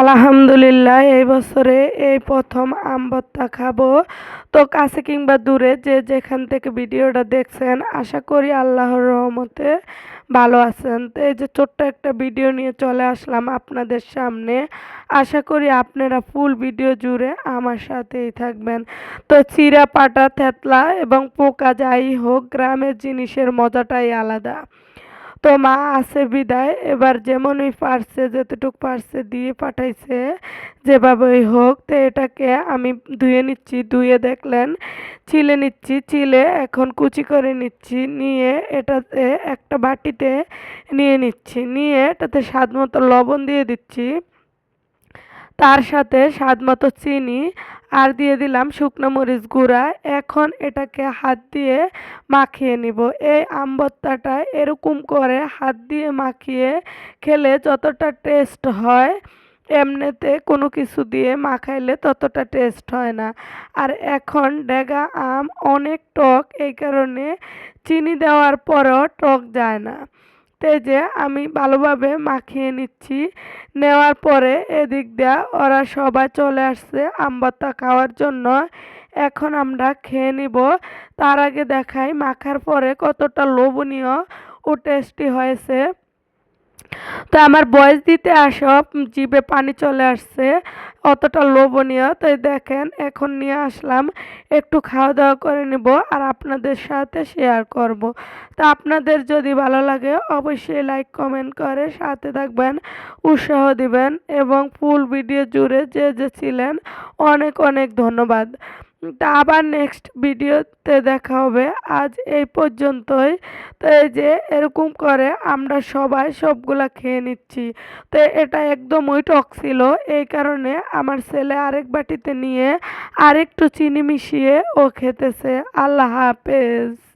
আলহামদুলিল্লাহ, এই বছরে এই প্রথম আম ভর্তা খাব। তো কাছে কিংবা দূরে যে যেখান থেকে ভিডিওটা দেখছেন, আশা করি আল্লাহর রহমতে ভালো আছেন। তো এই যে ছোট্ট একটা ভিডিও নিয়ে চলে আসলাম আপনাদের সামনে। আশা করি আপনারা ফুল ভিডিও জুড়ে আমার সাথেই থাকবেন। তো চিরা, পাটা, থেতলা এবং পোকা যাই হোক, গ্রামের জিনিসের মজাটাই আলাদা। তো মা আছে বিদায়। এবার যেমন ওই পার্সে যতটুক পার্সে দিয়ে পাঠাইছে যেভাবেই হোক। তো এটাকে আমি ধুয়ে নিচ্ছি, ধুয়ে দেখলেন চিলে নিচ্ছি চিলে এখন কুচি করে নিচ্ছি, নিয়ে এটাতে একটা বাটিতে নিয়ে নিচ্ছি, নিয়ে এটাতে স্বাদ মতো লবণ দিয়ে দিচ্ছি। তার সাথে স্বাদ মতো চিনি আর দিয়ে দিলাম শুকনো মরিচ গুঁড়া। এখন এটাকে হাত দিয়ে মাখিয়ে নিব। এই আম ভর্তাটা এরকম করে হাত দিয়ে মাখিয়ে খেলে যতটা টেস্ট হয়, এমনিতে কোনো কিছু দিয়ে মাখাইলে ততটা টেস্ট হয় না। আর এখন ডেগা আম অনেক টক, এই কারণে চিনি দেওয়ার পরও টক যায় না। তো এই যে আমি ভালোভাবে মাখিয়ে নিচ্ছি। নেওয়ার পরে এদিক দিয়ে ওরা সবাই চলে আসছে আম ভর্তা খাওয়ার জন্য। এখন আমরা খেয়ে নিব। তার আগে দেখাই, মাখার পরে কতটা লোভনীয় ও টেস্টি হয়েছে। তো আমার বয়স দিতে আসব জিভে পানি চলে আসছে, অতটা লোভনীয়। তাই দেখেন, এখন নিয়ে আসলাম, একটু খাওয়া দাওয়া করে নিব আর আপনাদের সাথে শেয়ার করব। তা আপনাদের যদি ভালো লাগে, অবশ্যই লাইক কমেন্ট করে সাথে থাকবেন, উৎসাহ দিবেন এবং ফুল ভিডিও জুড়ে যে যে ছিলেন, অনেক অনেক ধন্যবাদ। তা আবার নেক্সট ভিডিওতে দেখা হবে। আজ এই পর্যন্তই। তো এই যে এরকম করে আমরা সবাই সবগুলা খেয়ে নিচ্ছি। তো এটা একদমই টক ছিল। এই কারণে আমার ছেলে আরেক বাটিতে নিয়ে আরেকটু চিনি মিশিয়ে ও খেতেছে। আল্লাহ হাফেজ।